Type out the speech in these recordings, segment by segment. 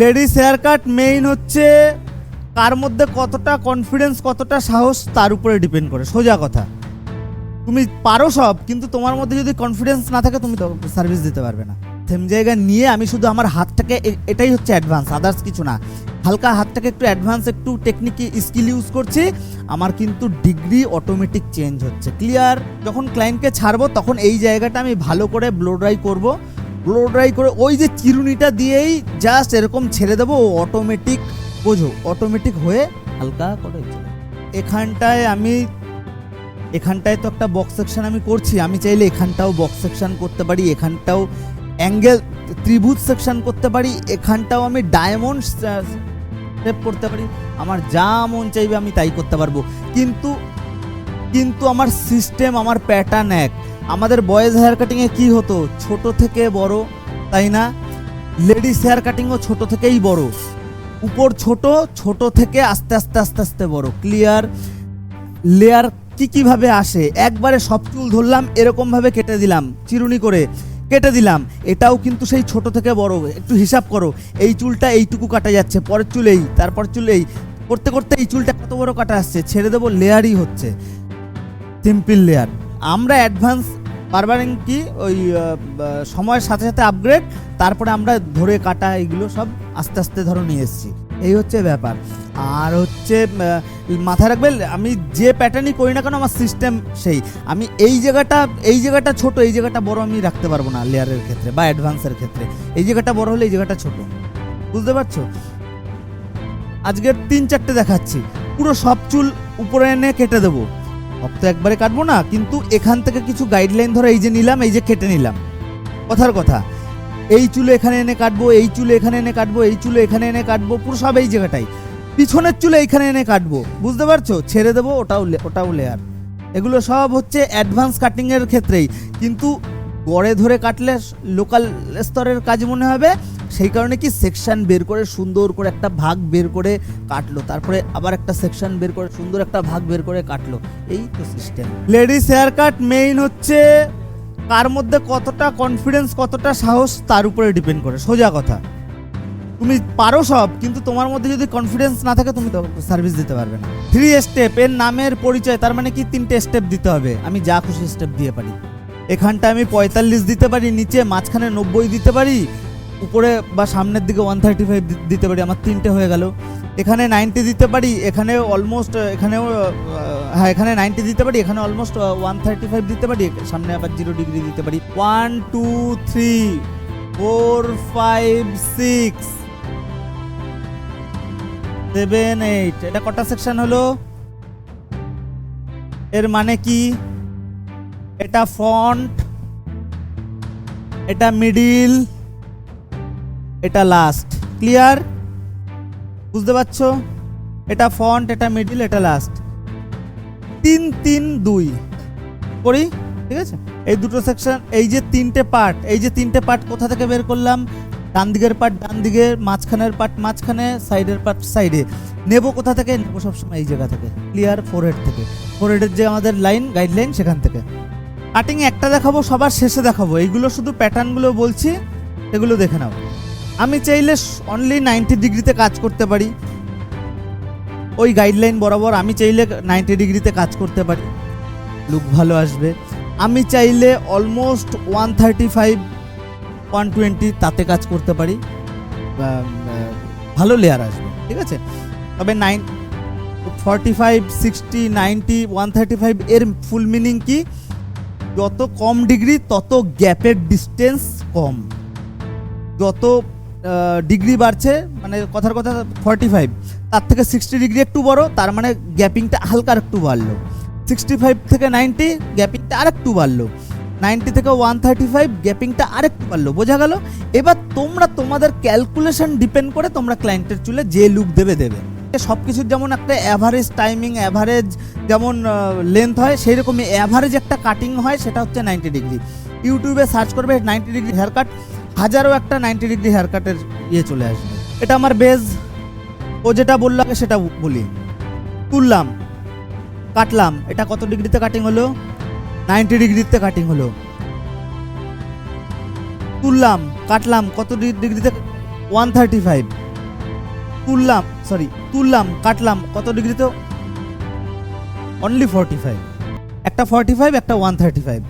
Ladies hair cut main হচ্ছে কার মধ্যে কতটা কনফিডেন্স কতটা সাহস, তার উপরে ডিপেন্ড করে। সোজা কথা। তুমি পারো সব, কিন্তু তোমার মধ্যে যদি কনফিডেন্স না থাকে, তুমি সার্ভিস দিতে পারবে না। সেম জায়গা নিয়ে আমি শুধু আমার হাতটাকে এটাই হচ্ছে অ্যাডভান্স আদার্স কিছু না। হালকা হাতটাকে একটু অ্যাডভান্স একটু টেকনিক স্কিল ইউজ করছি, আমার কিন্তু ডিগ্রি অটোমেটিক চেঞ্জ হচ্ছে। ক্লিয়ার যখন ক্লায়েন্টকে ছাড়বো, তখন এই জায়গাটা আমি ভালো করে ব্লো ড্রাই করব। ব্লো ড্রাই করে ওই যে চিরুনিটা দিয়েই জাস্ট এরকম ছেড়ে দেবো অটোমেটিক বোঝো অটোমেটিক হয়ে হালকা করে এখানটায় আমি, এখানটায় তো একটা বক্স সেকশন আমি করছি, আমি চাইলে এখানটাও বক্স সেকশন করতে পারি, এখানটাও অ্যাঙ্গেল ত্রিভুজ সেকশন করতে পারি, এখানটাও আমি ডায়মন্ড শেপ করতে পারি, আমার যা মন চাইবে আমি তাই করতে পারব। কিন্তু কিন্তু আমার সিস্টেম আমার প্যাটার্ন এক। আমাদের বয়েজ হেয়ার কাটিংয়ে কী হতো? ছোট থেকে বড়, তাই না? লেডিস হেয়ার কাটিংও ছোট থেকেই বড়। উপর ছোট ছোট থেকে আস্তে আস্তে আস্তে আস্তে বড়। ক্লিয়ার লেয়ার কি, কীভাবে আসে? একবারে সব চুল ধরলাম এরকম ভাবে কেটে দিলাম, চিরুনি করে কেটে দিলাম। এটাও কিন্তু সেই ছোট থেকে বড়। একটু হিসাব করো, এই চুলটা এইটুকু কাটা যাচ্ছে, পরের চুল এই তারপর চুল এই। করতে করতে এই চুলটা কত বড় কাটা আসছে? ছেড়ে দেবো লেয়ারই হচ্ছে। সিম্পল লেয়ার আমরা অ্যাডভান্স বারবার কি ওই সময়ের সাথে সাথে আপগ্রেড তারপরে আমরা ধরে কাটা এগুলো সব আস্তে আস্তে ধরো নিয়ে এসেছি। এই হচ্ছে ব্যাপার। আর হচ্ছে মাথায় রাখবে আমি যে প্যাটার্নই করি না কেন আমার সিস্টেম সেই। আমি এই জায়গাটা এই জায়গাটা ছোট, এই জায়গাটা বড় আমি রাখতে পারব না লেয়ারের ক্ষেত্রে বা অ্যাডভান্সের ক্ষেত্রে। এই জায়গাটা বড় হলে এই জায়গাটা ছোট। বুঝতে পারছ? আজকের তিন চারটে দেখাচ্ছি। পুরো সব চুল উপরে এনে কেটে দেবো। সব তো একবারে কাটবো না, কিন্তু এখান থেকে কিছু গাইডলাইন ধরে, এই যে নিলাম, এই যে কেটে নিলাম। কথার কথা, এই চুলে এখানে এনে কাটবো, এই চুলে এখানে এনে কাটবো, এই চুলে এখানে এনে কাটবো, পুরো সব এই জায়গাটাই। পিছনের চুলে এইখানে এনে কাটবো, বুঝতে পারছ? ছেড়ে দেবো, ওটাও ওটাও লেয়ার এগুলো সব হচ্ছে অ্যাডভান্স কাটিংয়ের ক্ষেত্রেই। কিন্তু গড়ে ধরে কাটলে লোকাল স্তরের কাজ মনে হবে সেই কারণে কি সেকশন বের করে সুন্দর করে একটা ভাগ বের করে কাটলো, তারপরে আবার একটা সেকশন বের করে সুন্দর একটা ভাগ বের করে কাটলো, এই তো system ladies hair cut main হচ্ছে কার মধ্যে কতটা কনফিডেন্স কতটা সাহস, তার উপরে ডিপেন্ড করে। সোজা কথা। তুমি পারো সব, কিন্তু তোমার মধ্যে যদি কনফিডেন্স না থাকে, তুমি সার্ভিস দিতে পারবে না। থ্রি স্টেপ এর নামের পরিচয়, তার মানে কি তিনটে স্টেপ দিতে হবে। আমি যা খুশি স্টেপ দিয়ে পারি। এখানটা আমি পঁয়তাল্লিশ দিতে পারি, নিচে মাঝখানে নব্বই দিতে পারি উপরে বা সামনের দিকে ওয়ান থার্টি ফাইভ দিতে পারি, আমার তিনটে হয়ে গেল। এখানে নাইনটি দিতে পারি, এখানে অলমোস্ট এখানেও হ্যাঁ এখানে নাইনটি দিতে পারি, এখানে অলমোস্ট ওয়ান থার্টি ফাইভ দিতে পারি, সামনে আবার জিরো ডিগ্রি দিতে পারি। One two three four five six seven eight এটা কটা সেকশন হলো? এর মানে কি? এটা ফন্ট এটা মিডিল এটা লাস্ট ক্লিয়ার বুঝতে পারছ? এটা ফন্ট এটা মিডিল এটা লাস্ট তিন তিন, দুই। করি? ঠিক আছে? এই দুটো সেকশন এই যে তিনটে পার্ট এই যে তিনটে পার্ট কোথা থেকে বের করলাম? ডান দিকের পার্ট ডান দিকে মাঝখানের পার্ট মাঝখানে সাইডের পার্ট সাইডে নেব কোথা থেকে? নেব সবসময় এই জায়গা থেকে। ক্লিয়ার ফোরহেড থেকে। ফোরহেডের যে আমাদের লাইন গাইডলাইন সেখান থেকে। কাটিং একটা দেখাবো, সবার শেষে দেখাবো। এইগুলো শুধু প্যাটার্নগুলো বলছি এগুলো দেখে নাও। আমি চাইলে অনলি নাইনটি ডিগ্রিতে কাজ করতে পারি। ওই গাইডলাইন বরাবর আমি চাইলে নাইনটি ডিগ্রিতে কাজ করতে পারি। লুক ভালো আসবে। আমি চাইলে almost one thirty five one twenty তাতে কাজ করতে পারি। ভালো লেয়ার আসবে, ঠিক আছে? তবে nine forty five sixty ninety one thirty five এর ফুল মিনিং কি? যত কম ডিগ্রি তত গ্যাপের ডিস্টেন্স কম। যত ডিগ্রি বাড়ছে মানে কথার কথা ফর্টি ফাইভ তার থেকে সিক্সটি ডিগ্রি একটু বড়, তার মানে গ্যাপিংটা হালকা একটু বাড়লো। সিক্সটি ফাইভ থেকে নাইনটি গ্যাপিংটা আর একটু বাড়লো। নাইনটি থেকে ওয়ান থার্টি ফাইভ গ্যাপিংটা আরেকটু বাড়লো, বোঝা গেল? এবার তোমরা তোমাদের ক্যালকুলেশন ডিপেন্ড করে তোমরা ক্লায়েন্টের চুলে যে লুক দেবে দেবে। সব কিছুর যেমন একটা অ্যাভারেজ টাইমিং অ্যাভারেজ যেমন লেন্থ হয় সেই রকমই অ্যাভারেজ একটা কাটিং হয়, সেটা হচ্ছে নাইনটি ডিগ্রি ইউটিউবে সার্চ করবে নাইনটি ডিগ্রি হেয়ার কাট হাজারও একটা নাইনটি ডিগ্রি হেয়ার কাটের ইয়ে চলে আসবে। এটা আমার বেজ ও যেটা বলল, আগে সেটা বলি। তুললাম, কাটলাম। এটা কত ডিগ্রিতে কাটিং হলো? নাইনটি ডিগ্রিতে কাটিং হলো। তুললাম, কাটলাম, কত ডিগ্রিতে? ওয়ান থার্টি ফাইভ তুললাম সরি তুললাম, কাটলাম, কত ডিগ্রিতে? অনলি ফর্টি ফাইভ একটা ফর্টি ফাইভ একটা ওয়ান থার্টি ফাইভ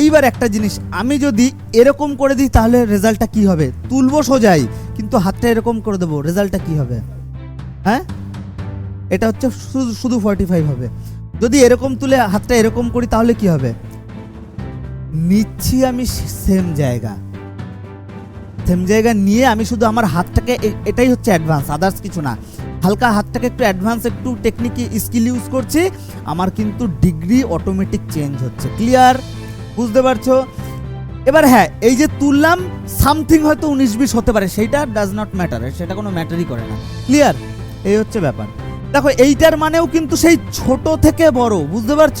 এইবার একটা জিনিস, আমি যদি এরকম করে দিই তাহলে রেজাল্টটা কি হবে? তুলবো সোজাই, কিন্তু হাতটা এরকম করে দেবো, রেজাল্টটা কি হবে? হ্যাঁ? এটা হচ্ছে শুধু শুধু ফর্টি ফাইভ হবে। যদি এরকম তুলে হাতটা এরকম করি তাহলে কি হবে? নিচ্ছি আমি সেম জায়গা। সেম জায়গা নিয়ে আমি শুধু আমার হাতটাকে এটাই হচ্ছে অ্যাডভান্স আদার্স কিছু না। হালকা হাতটাকে একটু অ্যাডভান্স একটু টেকনিক স্কিল ইউজ করছি, আমার কিন্তু ডিগ্রি অটোমেটিক চেঞ্জ হচ্ছে। ক্লিয়ার বুঝতে পারছ? এবার হ্যাঁ এই যে তুললাম সামথিং হয়তো উনিশ বিশ হতে পারে, সেইটা ডাজ নট ম্যাটার সেটা কোনো ম্যাটারই করে না। ক্লিয়ার এই হচ্ছে ব্যাপার। দেখো, এইটার মানেও কিন্তু সেই ছোট থেকে বড়, বুঝতে পারছ?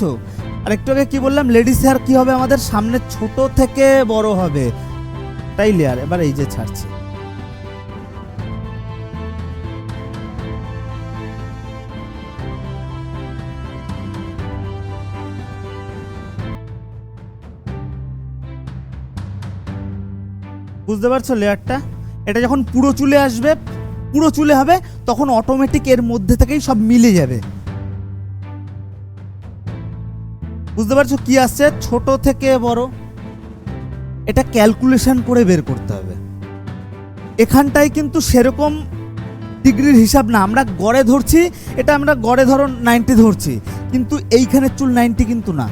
আর একটু আগে কি বললাম লেডিস হেয়ার কী হবে আমাদের? সামনে ছোট থেকে বড় হবে। তাই লেয়ার এবার এই যে ছাড়ছি। বুঝতে পারছ লেয়ারটা এটা যখন পুরো চুলে আসবে, পুরো চুলে হবে, তখন অটোমেটিক এর মধ্যে থেকেই সব মিলে যাবে। বুঝতে পারছ কি আসছে? ছোট থেকে বড়। এটা ক্যালকুলেশন করে বের করতে হবে। এখানটায় কিন্তু সেরকম ডিগ্রির হিসাব না। আমরা গড়ে ধরছি, এটা আমরা গড়ে ধরো নাইনটি ধরছি। কিন্তু এইখানের চুল নাইনটি কিন্তু না।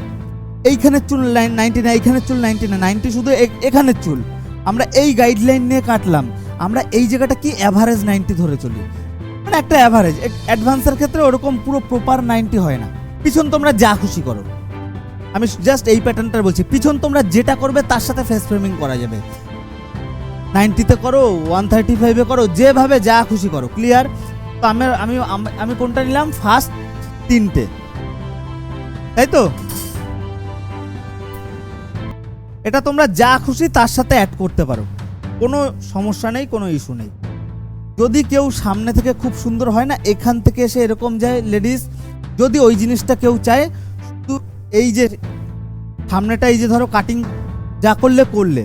এইখানের চুল নাইনটি না, এইখানের চুল নাইনটি না। নাইনটি শুধু এখানের চুল। আমরা এই গাইডলাইন নিয়ে কাটলাম। আমরা এই জায়গাটা কি অ্যাভারেজ নাইনটি ধরে চলি? মানে একটা অ্যাভারেজ অ্যাডভান্সের ক্ষেত্রে ওরকম পুরো প্রপার নাইনটি হয় না। পিছন তোমরা যা খুশি করো। আমি জাস্ট এই প্যাটার্নটা বলছি, পিছন তোমরা যেটা করবে তার সাথে ফেস ফ্রেমিং করা যাবে। নাইনটিতে করো ওয়ান থার্টি ফাইভে করো, যেভাবে যা খুশি করো ক্লিয়ার তো আমি আমি আমি কোনটা নিলাম? ফার্স্ট তিনটে। তাই তো? এটা তোমরা যা খুশি তার সাথে অ্যাড করতে পারো। কোনো সমস্যা নেই, কোনো ইস্যু নেই। যদি কেউ সামনে থেকে খুব সুন্দর হয় না, এখান থেকে এসে এরকম যায় লেডিস যদি ওই জিনিসটা কেউ চায়, শুধু এই যে সামনেটা, এই যে ধরো কাটিং যা করলে করলে।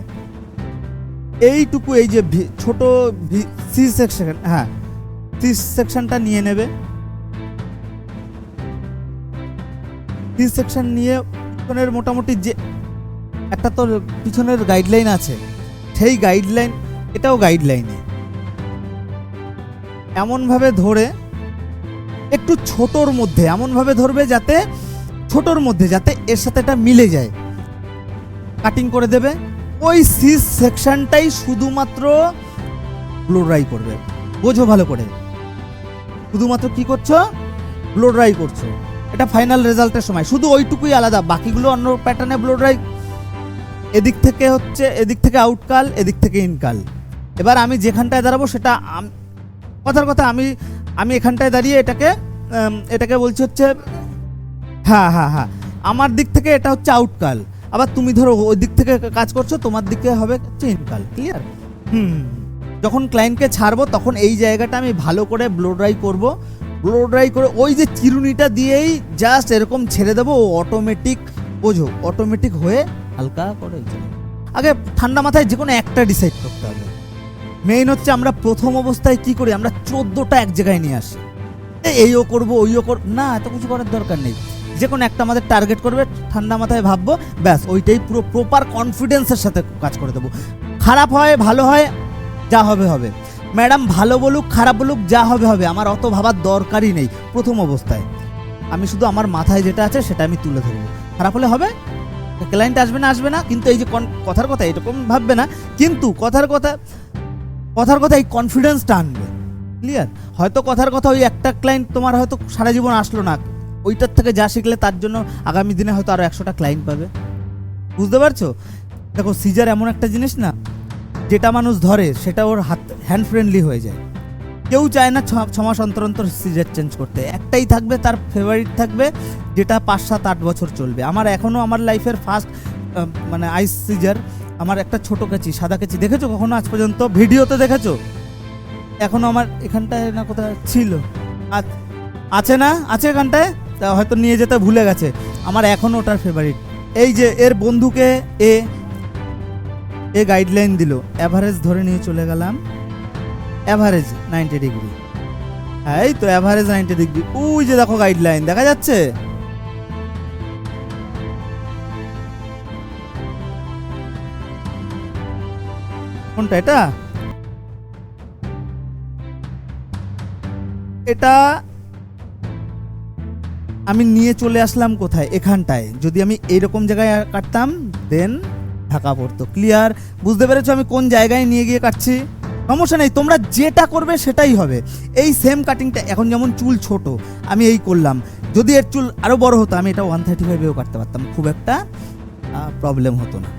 এইটুকু এই যে ছোট সি সেকশন হ্যাঁ সি সেকশনটা নিয়ে নেবে। সি সেকশন নিয়ে মোটামুটি যে একটা তো পিছনের গাইডলাইন আছে। সেই গাইডলাইন এটাও গাইডলাইনে এমনভাবে ধরে, একটু ছোটর মধ্যে, এমনভাবে ধরবে যাতে ছোটর মধ্যে, যাতে এর সাথে এটা মিলে যায়। কাটিং করে দেবে। ওই সিস সেকশনটাই শুধুমাত্র ব্লো ড্রাই করবে। বোঝো ভালো করে। শুধুমাত্র কি করছ? ব্লো ড্রাই করছ। এটা ফাইনাল রেজাল্টের সময়। শুধু ওইটুকুই আলাদা। বাকিগুলো অন্য প্যাটার্নে ব্লো ড্রাই এদিক থেকে হচ্ছে, এদিক থেকে আউটকাল এদিক থেকে ইনকাল এবার আমি যেখানটায় দাঁড়াবো সেটা কথার কথা আমি আমি এখানটায় দাঁড়িয়ে এটাকে এটাকে বলছি হচ্ছে হ্যাঁ হ্যাঁ হ্যাঁ আমার দিক থেকে এটা হচ্ছে আউটকাল আবার তুমি ধরো ওই দিক থেকে কাজ করছ, তোমার দিকে হবে হচ্ছে ইনকাল ক্লিয়ার হুম, যখন ক্লায়েন্টকে ছাড়বো তখন এই জায়গাটা আমি ভালো করে ব্লো ড্রাই করব। ব্লো ড্রাই করে ওই যে চিরুনিটা দিয়েই জাস্ট এরকম ছেড়ে দেবো, ও অটোমেটিক বোঝো অটোমেটিক হয়ে হালকা করে আগে ঠান্ডা মাথায় যে কোনো একটা ডিসাইড করতে হবে। মেইন হচ্ছে আমরা প্রথম অবস্থায় কি করি? আমরা চোদ্দোটা এক জায়গায় নিয়ে আসি। এইও করব ওইও করব। না, এত কিছু করার দরকার নেই। যে কোনো একটা আমাদের টার্গেট করবে, ঠান্ডা মাথায় ভাববো, ব্যাস, ওইটাই পুরো প্রপার কনফিডেন্সের সাথে কাজ করে দেবো। খারাপ হয়, ভালো হয়, যা হবে হবে। ম্যাডাম ভালো বলুক, খারাপ বলুক, যা হবে হবে। আমার অত ভাবার দরকারই নেই প্রথম অবস্থায়। আমি শুধু আমার মাথায় যেটা আছে, সেটা আমি তুলে ধরবো। খারাপ হলে হবে? ক্লায়েন্ট আসবে না আসবে না। কিন্তু এই যে কথার কথা, এরকম ভাববে না। কিন্তু কথার কথা কথার কথা এই কনফিডেন্সটা আনবে। ক্লিয়ার হয়তো কথার কথা ওই একটা ক্লায়েন্ট তোমার হয়তো সারা জীবন আসলো না। ওইটার থেকে যা শিখলে তার জন্য আগামী দিনে হয়তো আরও একশোটা ক্লায়েন্ট পাবে। বুঝতে পারছ? দেখো সিজার এমন একটা জিনিস না, যেটা মানুষ ধরে, সেটা ওর হাত হ্যান্ড ফ্রেন্ডলি হয়ে যায়। কেউ চায় না ছ- মাস অন্তর অন্তর সিজার চেঞ্জ করতে। একটাই থাকবে, তার ফেভারিট থাকবে, যেটা পাঁচ, সাত, আট বছর চলবে। আমার এখনও আমার লাইফের ফার্স্ট মানে আইস সিজার আমার একটা ছোট কেচি, সাদা কেচি। দেখেছ কখনো আজ পর্যন্ত? ভিডিওতে দেখেছ? এখনও আমার এখানটায় না কোথায়? ছিল। আছে না? আছে এখানটায়? তা হয়তো নিয়ে যেতে ভুলে গেছে। আমার এখনও ওটার ফেভারিট এই যে এর বন্ধুকে এ এ গাইডলাইন দিল। অ্যাভারেজ ধরে নিয়ে চলে গেলাম। অ্যাভারেজ নাইনটি ডিগ্রি এই তো অ্যাভারেজ নাইনটি ডিগ্রি ওই যে দেখো গাইডলাইন দেখা যাচ্ছে? কোনটা এটা? এটা আমি নিয়ে চলে আসলাম কোথায়? এখানটায়। যদি আমি এইরকম জায়গায় কাটতাম দেন ঢাকা পড়তো। ক্লিয়ার বুঝতে পেরেছ আমি কোন জায়গায় নিয়ে গিয়ে কাটছি? সমস্যা নেই, তোমরা যেটা করবে সেটাই হবে। এই সেম কাটিংটা এখন যেমন চুল ছোট, আমি এই করলাম। যদি এর চুল আরও বড় হতো, আমি এটা ওয়ান থার্টি ফাইভেও কাটতে পারতাম। খুব একটা প্রবলেম হতো না।